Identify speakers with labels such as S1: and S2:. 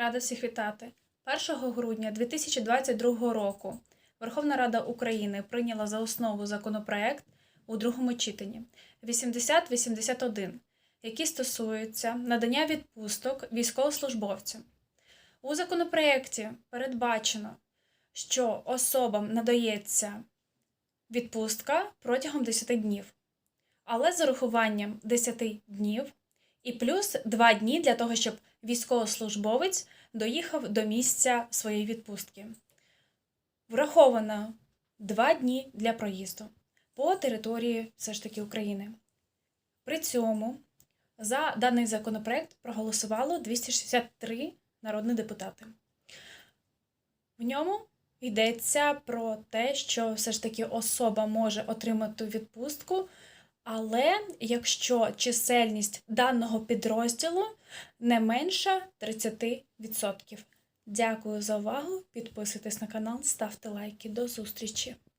S1: Рада всіх вітати. 1 грудня 2022 року Верховна Рада України прийняла за основу законопроект у другому читанні 8081, який стосується надання відпусток військовослужбовцям. У законопроекті передбачено, що особам надається відпустка протягом 10 днів, але з урахуванням 10 днів і плюс 2 дні для того, щоб військовослужбовець доїхав до місця своєї відпустки. Враховано 2 дні для проїзду по території все ж таки України. При цьому за даний законопроект проголосувало 263 народні депутати. В ньому йдеться про те, що все ж таки особа може отримати відпустку, але якщо чисельність даного підрозділу не менша 30%. Дякую за увагу. Підписуйтесь на канал, ставте лайки. До зустрічі!